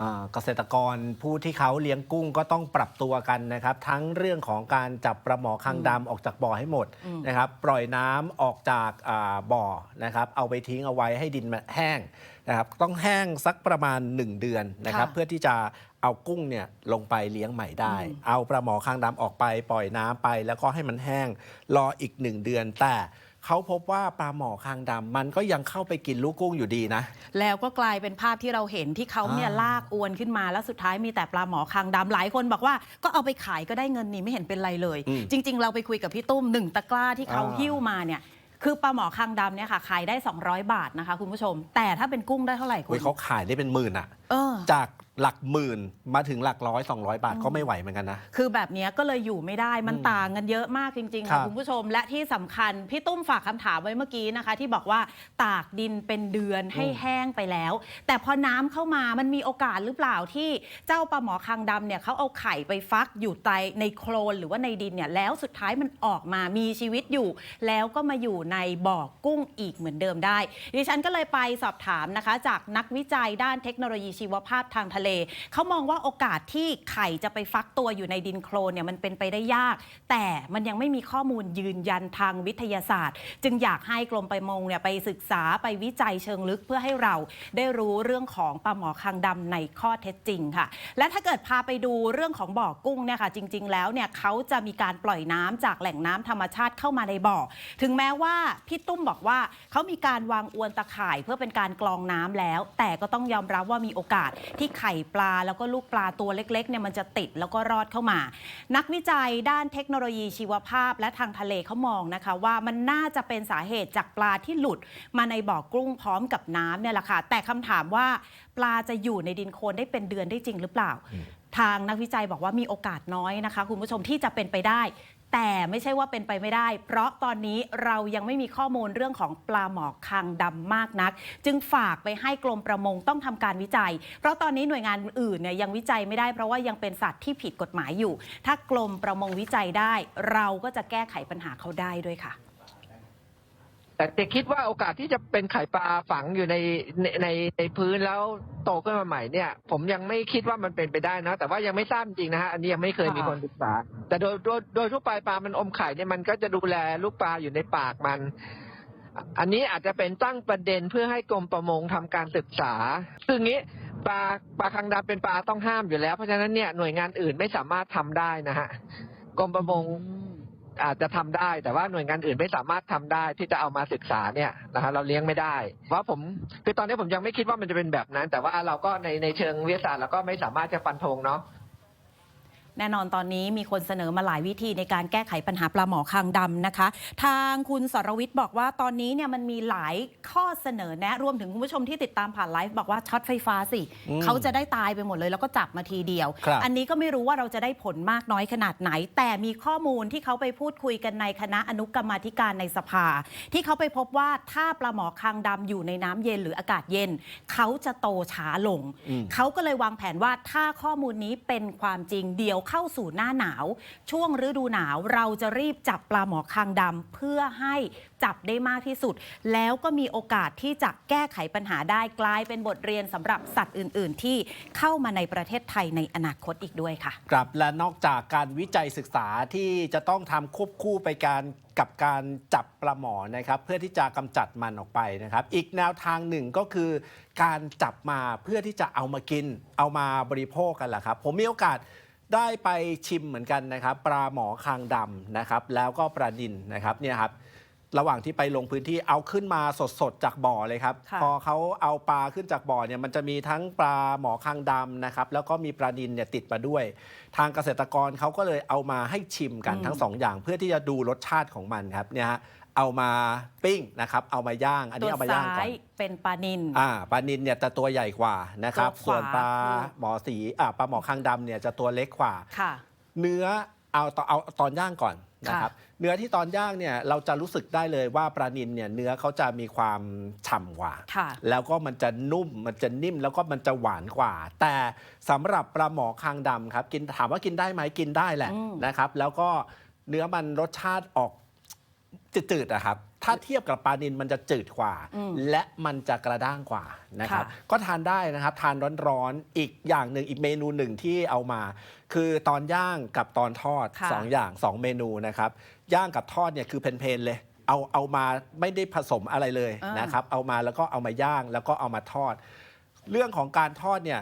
อ่าเกษตรกรผู้ที่เขาเลี้ยงกุ้งก็ต้องปรับตัวกันนะครับ ทั้งเรื่องของการจับปลาหมอคางดำออกจากบ่อให้หมดอืมนะครับ ปล่อยน้ำออกจากอ่าบ่อนะครับ เอาไปทิ้งเอาไว้ให้ดินมันแห้งนะครับ ต้องแห้งสักประมาณ 1 เดือนนะครับ ค่ะ เพื่อที่จะเอากุ้งเนี่ยลงไปเลี้ยงใหม่ได้อืมเอาปลาหมอคางดำออกไป ปล่อยน้ำไปแล้วก็ให้มันแห้งรออีก 1 เดือนแต่ เขาพบว่าปลาหมอคางดำมันก็ยังเข้าไปกินลูกกุ้งอยู่ดีนะ แล้วก็กลายเป็นภาพที่เราเห็นที่เขาเนี่ยอ่า ลากอวนขึ้นมาแล้วสุดท้ายมีแต่ปลาหมอคางดำหลายคนบอกว่า ก็เอาไปขายก็ได้เงินนี่ไม่เห็นเป็นไรเลย อืมจริง ๆ เราไปคุยกับพี่ตุ้มหนึ่งตะกร้าที่เขาอ่า หิ้วมาเนี่ยคือปลาหมอคางดำเนี่ยค่ะขายได้ 200 บาทนะคะคุณผู้ชม แต่ถ้าเป็นกุ้งได้เท่าไหร่คุโอ้ณยเขาขายได้เป็นหมื่นอะเออ จากหลักหมื่นมาถึงหลักร้อยสองร้อยบาทก็ไม่ไหวเหมือนกันนะ คือแบบเนี้ยก็เลยอยู่ไม่ได้มันอืมต่างกันเยอะมากจริง ๆครัค่ะบคุณผู้ชม และที่สำคัญ พี่ตุ้มฝากคำถามไว้เมื่อกี้นะคะ ที่บอกว่าตากดินเป็นเดือนให้แห้งไปแล้ว แต่พอน้ำเข้ามามันมีโอกาสหรือเปล่าที่เจ้าปลาหมอคางดำเนี่ยเขาเอาไข่ไปฟักอยู่ใต้ในโคลนหรือว่าในดินเนี่ยแล้วสุดท้ายมันออกมามีชีวิตอยู่ แล้วก็มาอยู่ในบ่อกุ้งอีกเหมือนเดิมได้ ดิฉันก็เลยไปสอบถามนะคะ จากนักวิจัยด้านเทคโนโลยีชีวภาพทางทะเล เขามองว่าโอกาสที่ไข่จะไปฟักตัวอยู่ในดินโคลนเนี่ยมันเป็นไปได้ยาก แต่มันยังไม่มีข้อมูลยืนยันทางวิทยาศาสตร์ จึงอยากให้กรมประมงเนี่ยไปศึกษาไปวิจัยเชิงลึกเพื่อให้เราได้รู้เรื่องของปลาหมอคางดำในข้อเท็จจริงค่ะ และถ้าเกิดพาไปดูเรื่องของบ่อกุ้งเนี่ยค่ะจริง ๆ แล้วเนี่ยเขาจะมีการปล่อยน้ำจากแหล่งน้ำธรรมชาติเข้ามาในบ่อ ถึงแม้ว่าพี่ตุ้มบอกว่าเขามีการวางอวนตะข่ายเพื่อเป็นการกรองน้ำแล้ว แต่ก็ต้องยอมรับว่ามีโอกาสที่ไข่ปลาแล้วก็ลูกปลาตัวเล็กๆเนี่ยมันจะติดแล้วก็รอดเข้ามา นักวิจัยด้านเทคโนโลยีชีวภาพและทางทะเลเขามองนะคะ ว่ามันน่าจะเป็นสาเหตุจากปลาที่หลุดมาในบ่อกุ้งพร้อมกับน้ำเนี่ยแหละค่ะแต่คำถามว่าปลาจะอยู่ในดินโคลนได้เป็นเดือนได้จริงหรือเปล่าทางนักวิจัยบอกว่ามีโอกาสน้อยนะคะ คุณผู้ชมที่จะเป็นไปได้ แต่ไม่ใช่ว่าเป็นไปไม่ได้ เพราะตอนนี้เรายังไม่มีข้อมูลเรื่องของปลาหมอกคางดำมากนัก จึงฝากไปให้กรมประมงต้องทำการวิจัย เพราะตอนนี้หน่วยงานอื่นเนี่ยยังวิจัยไม่ได้เพราะว่ายังเป็นสัตว์ที่ผิดกฎหมายอยู่ ถ้ากรมประมงวิจัยได้ เราก็จะแก้ไขปัญหาเขาได้ด้วยค่ะ แต่แต่คิดว่าโอกาสที่จะเป็นไข่ปลาฝังอยู่ในในในในพื้นแล้วโตขึ้นมาใหม่เนี่ย ผมยังไม่คิดว่ามันเป็นไปได้นะ แต่ว่ายังไม่ทราบจริงนะฮะอันนี้ยังไม่เคยมีคนศึกษา แต่โดยโดยโดยทั่วไปปลามันอมไข่เนี่ยมันก็จะดูแลลูกปลาอยู่ในปากมัน อันนี้อาจจะเป็นตั้งประเด็นเพื่อให้กรมประมงทำการศึกษาคืออย่างนี้ปลาปลาคังดำเป็นปลาต้องห้ามอยู่แล้ว เพราะฉะนั้นเนี่ยหน่วยงานอื่นไม่สามารถทำได้นะฮะกรมประมง อาจจะทำได้ แต่ว่าหน่วยงานอื่นไม่สามารถทำได้ที่จะเอามาศึกษาเนี่ยนะฮะเราเลี้ยงไม่ได้ เพราะผมคือตอนนี้ผมยังไม่คิดว่ามันจะเป็นแบบนั้น แต่ว่าเราก็ในในเชิงวิทยาศาสตร์เราก็ไม่สามารถจะฟันธงเนาะ แน่นอนตอนนี้มีคนเสนอมาหลายวิธีในการแก้ไขปัญหาปลาหมอคางดำนะคะ ทางคุณสรวิทย์บอกว่าตอนนี้เนี่ยมันมีหลายข้อเสนอแนะรวมถึงคุณผู้ชมที่ติดตามผ่านไลฟ์บอกว่าช็อตไฟฟ้าสิอืมเขาจะได้ตายไปหมดเลยแล้วก็จับมาทีเดียวครับอันนี้ก็ไม่รู้ว่าเราจะได้ผลมากน้อยขนาดไหน แต่มีข้อมูลที่เขาไปพูดคุยกันในคณะอนุกรรมาธิการในสภา ที่เขาไปพบว่าถ้าปลาหมอคางดำอยู่ในน้ำเย็นหรืออากาศเย็น เขาจะโตช้าลงอืมเขาก็เลยวางแผนว่าถ้าข้อมูลนี้เป็นความจริงเดี๋ยวเข้าสู่หน้าหนาว ช่วงฤดูหนาวเราจะรีบจับปลาหมอคางดำเพื่อให้จับได้มากที่สุด แล้วก็มีโอกาสที่จะแก้ไขปัญหาได้กลายเป็นบทเรียนสำหรับสัตว์อื่น ๆ ที่เข้ามาในประเทศไทยในอนาคตอีกด้วยค่ะครับและนอกจากการวิจัยศึกษาที่จะต้องทำควบคู่ไปการกับการจับปลาหมอนะครับ เพื่อที่จะกำจัดมันออกไปนะครับ อีกแนวทางหนึ่งก็คือ การจับมาเพื่อที่จะเอามากิน เอามาบริโภคกันแหละครับ ผมมีโอกาส ได้ไปชิมเหมือนกันนะครับ ปลาหมอคางดำนะครับ แล้วก็ปลานินนะครับเนี่ยครับระหว่างที่ไปลงพื้นที่เอาขึ้นมาสดๆจากบ่อเลยครับ ค่ะ พอเขาเอาปลาขึ้นจากบ่อเนี่ยมันจะมีทั้งปลาหมอคางดำนะครับ แล้วก็มีปลานินเนี่ยติดมาด้วย ทางเกษตรกรเขาก็เลยเอามาให้ชิมกันอืมทั้งสองอย่าง เพื่อที่จะดูรสชาติของมันครับเนี่ยฮะ เอามาปิ้งนะครับ เอามาย่าง อันตันี้วเอามาย่างซ้าก่อนยเป็นปลานินอ่าปลานินเนี่ยจะตัวใหญ่กว่านะครับตัวขวาส่วนปลาคือหมอสีอ่าปลาหมอคางดำเนี่ยจะตัวเล็กกว่าค่ะ เนื้อเอาตอนเอาตอนย่างก่อนนะครับ เนื้อที่ตอนย่างเนี่ยเราจะรู้สึกได้เลยว่าปลานินเนี่ยเนื้อเขาจะมีความฉ่ำกว่าค่ะแล้วก็มันจะนุ่มมันจะนิ่มแล้วก็มันจะหวานกว่า แต่สำหรับปลาหมอคางดำครับ กินถามว่ากินได้ไหมกินได้แหละอืมนะครับ แล้วก็เนื้อมันรสชาติออก จืดๆอะครับ ถ้าเทียบกับปลานินมันจะจืดกว่าอืมและมันจะกระด้างกว่านะครับค่ะก็ทานได้นะครับ ทานร้อนๆ อีกอย่างหนึ่งอีกเมนูหนึ่งที่เอามา คือตอนย่างกับตอนทอดค่ะสองอย่างสองเมนูนะครับ ย่างกับทอดเนี่ยคือเพลนๆเลยเอาเอามาไม่ได้ผสมอะไรเลยอ่านนะครับ เอามาแล้วก็เอามาย่างแล้วก็เอามาทอด เรื่องของการทอดเนี่ย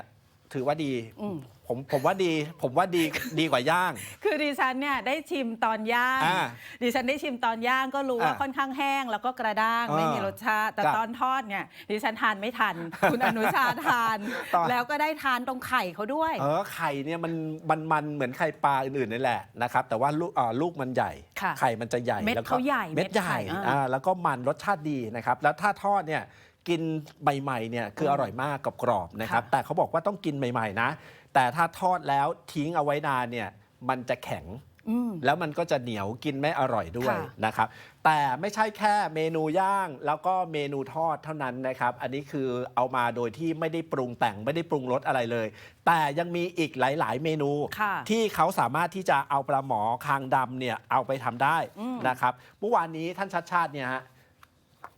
ถือว่าดี อืม ผมผมว่าดี ผมว่าดีดีกว่าย่าง คือดิฉันเนี่ยได้ชิมตอนย่างอ่าดิฉันได้ชิมตอนย่างก็รู้ว่าอ่าค่อนข้างแห้ง แล้วก็กระด้างอ่าไม่มีรสชาติ แต่ครับตอนทอดเนี่ยดิฉันทานไม่ทัน คุณอนุชาทาน ตอน แล้วก็ได้ทานตรงไข่เขาด้วย เออไข่เนี่ยมันมันมันเหมือนไข่ปลาอื่นๆนี่แหละนะครับแต่ว่าลูกอ่าลูกมันใหญ่ ค่ะไข่มันจะใหญ่เม็ดแล้วก็เขาใหญ่เม็ดใหญ่เม็ดไข่อ่า อ่าแล้วก็มันรสชาติดีนะครับแล้วถ้าทอดเนี่ย กินใหม่ๆเนี่ยคืออร่อยมากกับกรอบๆนะครับค่ะแต่เขาบอกว่าต้องกินใหม่ๆนะ แต่ถ้าทอดแล้วทิ้งเอาไว้นานเนี่ยมันจะแข็งอืมแล้วมันก็จะเหนียวกินไม่อร่อยด้วยค่ะนะครับ แต่ไม่ใช่แค่เมนูย่าง แล้วก็เมนูทอดเท่านั้นนะครับ อันนี้คือเอามาโดยที่ไม่ได้ปรุงแต่งไม่ได้ปรุงรสอะไรเลย แต่ยังมีอีกหลาย ๆ เมนูค่ะที่เขาสามารถที่จะเอาปลาหมอคางดำเนี่ยเอาไปทำได้อืมนะครับเมื่อวานนี้ท่านชัดชาติเนี่ยฮะ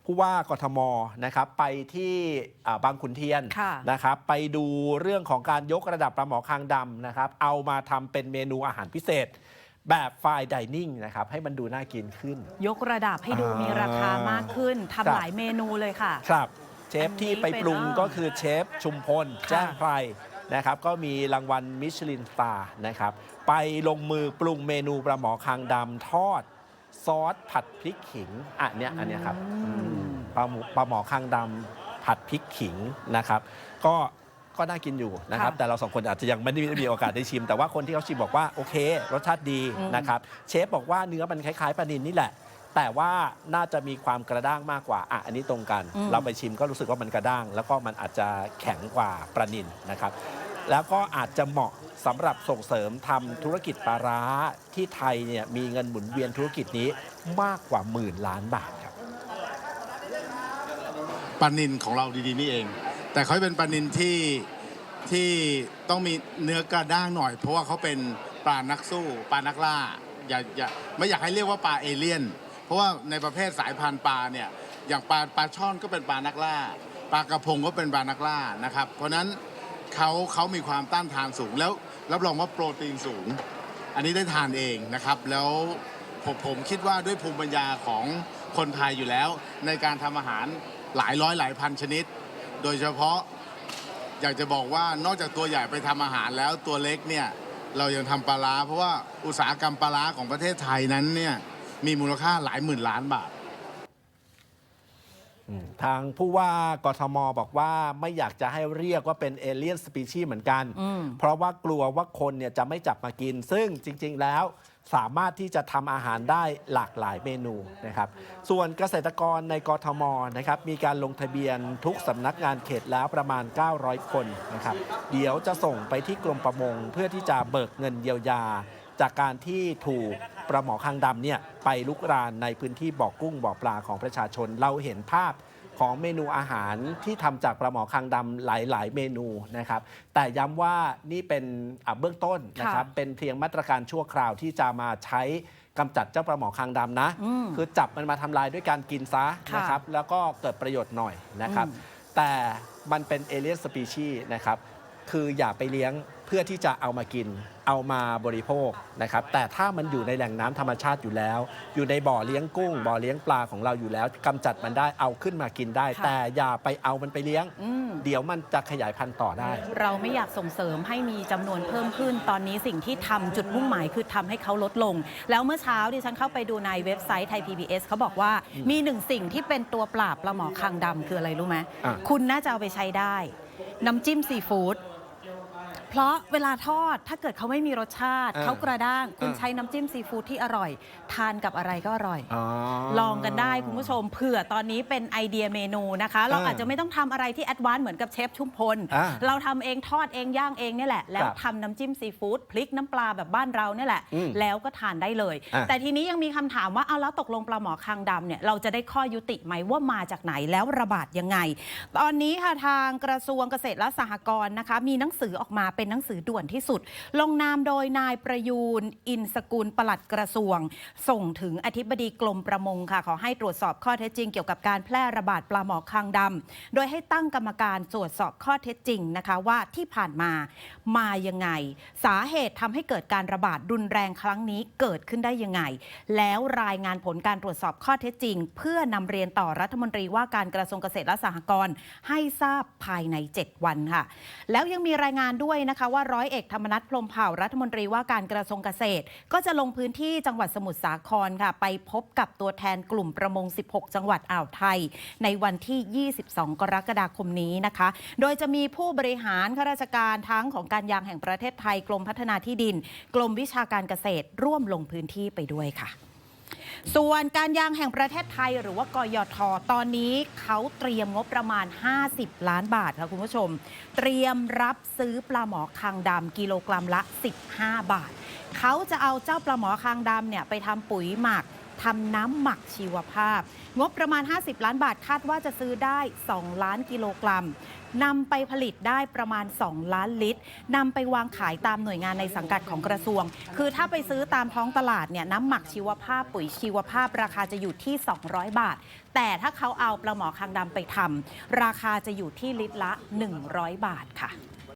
ผู้ว่ากทมนะครับไปที่อ่าบางขุนเทียนค่ะนะครับไปดูเรื่องของการยกระดับปลาหมอคางดำนะครับเอามาทำเป็นเมนูอาหารพิเศษแบบไฟดิเนิ่งนะครับให้มันดูน่ากินขึ้น ยกระดับให้ดูอ่ามีมีราคามากขึ้นครัทำบหลายเมนูเลยค่ะ ครับเชฟอันนี้ที่ไปปรุงเป็นก็คือเชฟชุมพลค่ะแจ้งไพรนะครับก็มีรางวัลมิชลินสตาร์นะครับไปลงมือปรุงเมนูปลาหมอคางดำทอด ซอสผัดพริกขิงอะเนี้ยอันเนี้ยครับอืมอืมปลาหมูปลาหมอคางดำผัดพริกขิงนะครับ ก็ก็น่ากินอยู่นะครับ ค่ะแต่เราสองคนอาจจะยังไม่ได้มีโอกาสได้ชิม แต่ว่าคนที่เขาชิมบอกว่าโอเค รสชาติดีอืมนะครับ เชฟบอกว่าเนื้อมันคล้ายๆปลานินนี่แหละ แต่ว่าน่าจะมีความกระด้างมากกว่าอะอันนี้ตรงกัน อืม เราไปชิมก็รู้สึกว่ามันกระด้าง แล้วก็มันอาจจะแข็งกว่าปลานินนะครับ แล้วก็อาจจะเหมาะสำหรับส่งเสริมทำธุรกิจปลาร้าที่ไทยเนี่ยมีเงินหมุนเวียนธุรกิจนี้มากกว่าหมื่นล้านบาทครับปลานินของเราดีๆนี่เอง แต่เขาเป็นปลานินที่ที่ต้องมีเนื้อกระด้างหน่อย เพราะว่าเขาเป็นปลานักสู้ปลานักล่าอย่าอย่าไม่อยากให้เรียกว่าปลาเอเลี่ยน เพราะว่าในประเภทสายพันธุ์ปลาเนี่ยอย่างปลาปลาช่อนก็เป็นปลานักล่า ปลากระพงก็เป็นปลานักล่านะครับ เพราะฉะนั้น เขาเขามีความต้านทานสูง แล้วรับรองว่าโปรตีนสูง อันนี้ได้ทานเองนะครับ แล้วผมผมคิดว่าด้วยภูมิปัญญาของคนไทยอยู่แล้ว ในการทำอาหารหลายร้อยหลายพันชนิด โดยเฉพาะอยากจะบอกว่านอกจากตัวใหญ่ไปทำอาหารแล้วตัวเล็กเนี่ยเรายังทำปลาร้าเพราะว่าอุตสาหกรรมปลาร้าของประเทศไทยนั้นเนี่ยมีมูลค่าหลายหมื่นล้านบาท ทางผู้ว่ากทมบอกว่าไม่อยากจะให้เรียกว่าเป็นเอเลียนสปีชีส์เหมือนกันอืมเพราะว่ากลัวว่าคนเนี่ยจะไม่จับมากิน ซึ่งจริง ๆ แล้วสามารถที่จะทำอาหารได้หลากหลายเมนูนะครับ ส่วนเกษตรกรในกทมนะครับมีการลงทะเบียนทุกสำนักงานเขตแล้วประมาณ 900 คนนะครับ เดี๋ยวจะส่งไปที่กรมประมงเพื่อที่จะเบิกเงินเยียวยา จากการที่ถูกปลาหมอคางดำเนี่ยไปลุกรานในพื้นที่บ่อกุ้งบ่อปลาของประชาชน เราเห็นภาพของเมนูอาหารที่ทำจากปลาหมอคางดำหลาย ๆ เมนูนะครับ แต่ย้ำว่านี่เป็นอะเบื้องต้นนะครับค่ะเป็นเพียงมาตรการชั่วคราวที่จะมาใช้กำจัดเจ้าปลาหมอคางดำนะอืมคือจับมันมาทำลายด้วยการกินซะค่ะนะครับ แล้วก็เกิดประโยชน์หน่อยนะครับอืมแต่มันเป็นเอเลียนสปีชีนะครับ คืออย่าไปเลี้ยงเพื่อที่จะเอามากิน เอามาบริโภคนะครับ แต่ถ้ามันอยู่ในแหล่งน้ำธรรมชาติอยู่แล้ว อยู่ในบ่อเลี้ยงกุ้ง บ่อเลี้ยงปลาของเราอยู่แล้วกำจัดมันได้เอาขึ้นมากินได้ค่ะแต่อย่าไปเอามันไปเลี้ยงอืมเดี๋ยวมันจะขยายพันธุ์ต่อได้ เราไม่อยากส่งเสริมให้มีจำนวนเพิ่มขึ้น ตอนนี้สิ่งที่ทำจุดมุ่งหมายคือทำให้เขาลดลง แล้วเมื่อเช้าดิฉันเข้าไปดูในเว็บไซต์ไทย PBS เขาบอกว่ามีหนึ่งสิ่งที่เป็นตัวปราบปลาหมอคางดำคืออะไรรู้ไหมอะคุณน่าจะเอาไปใช้ได้ น้ำจิ้มซีฟู้ด เพราะเวลาทอดถ้าเกิดเขาไม่มีรสชาติ อะเขากระด้าง คุณอะใช้น้ำจิ้มซีฟู้ดที่อร่อย ทานกับอะไรก็อร่อยอ๋อลองกันได้คุณผู้ชมเผื่อตอนนี้เป็นไอเดียเมนูนะคะ เราอ่าอาจจะไม่ต้องทำอะไรที่แอดวานซ์เหมือนกับเชฟชุมพล อ่าเราทำเองทอดเองย่างเองเนี่ยแหละ แล้วครับทำน้ำจิ้มซีฟู้ดพริกน้ำปลาแบบบ้านเราเนี่ยแหละ อืมแล้วก็ทานได้เลย อะแต่ทีนี้ยังมีคำถามว่าเอาแล้วตกลงปลาหมอคางดำเนี่ยเราจะได้ข้อยุติไหมว่ามาจากไหนแล้วระบาดยังไง ตอนนี้ค่ะทางกระทรวงเกษตรและสหกรณ์นะคะ มีหนังสือออกมาเป็นเป็นหนังสือด่วนที่สุด ลงนามโดยนายประยูนอินสกุลปลัดกระทรวง ส่งถึงอธิบดีกรมประมงค่ะ ขอให้ตรวจสอบข้อเท็จจริงเกี่ยวกับการแพร่ระบาดปลาหมอคางดำโดยให้ตั้งกรรมการตรวจสอบข้อเท็จจริงนะคะว่าที่ผ่านมามายังไง สาเหตุทำให้เกิดการระบาดรุนแรงครั้งนี้เกิดขึ้นได้ยังไง แล้วรายงานผลการตรวจสอบข้อเท็จจริง เพื่อนำเรียนต่อรัฐมนตรีว่าการกระทรวงเกษตรและสหกรณ์ให้ทราบภายใน 7 วันค่ะ แล้วยังมีรายงานด้วยนะคะว่าร้อยเอกธรรมนัฐพรมเผ่ารัฐมนตรีว่าการกระทรวงเกษตร ก็จะลงพื้นที่จังหวัดสมุทรสาครค่ะ ไปพบกับตัวแทนกลุ่มประมง 16 จังหวัดอ่าวไทย ในวันที่ 22 กรกฎาคมนี้นะคะ โดยจะมีผู้บริหารข้าราชการทั้งของการยางแห่งประเทศไทยกรมพัฒนาที่ดิน กรมวิชาการเกษตรร่วมลงพื้นที่ไปด้วยค่ะ ส่วนการยางแห่งประเทศไทยหรือว่ากยท ตอนนี้เขาเตรียมงบประมาณ 50 ล้านบาทค่ะคุณผู้ชม เตรียมรับซื้อปลาหมอคางดำกิโลกรัมละ 15 บาท เขาจะเอาเจ้าปลาหมอคางดำเนี่ยไปทำปุ๋ยหมัก ทำน้ำหมักชีวภาพ งบประมาณ 50 ล้านบาทคาดว่าจะซื้อได้ 2 ล้านกิโลกรัมนำไปผลิตได้ประมาณ 2 ล้านลิตรนำไปวางขายตามหน่วยงานในสังกัดของกระทรวง คือถ้าไปซื้อตามท้องตลาดเนี่ยน้ำหมักชีวภาพปุ๋ยชีวภาพ ราคาจะอยู่ที่ 200 บาท แต่ถ้าเขาเอาปลาหมอคางดำไปทำราคาจะอยู่ที่ลิตรละ 100 บาทค่ะ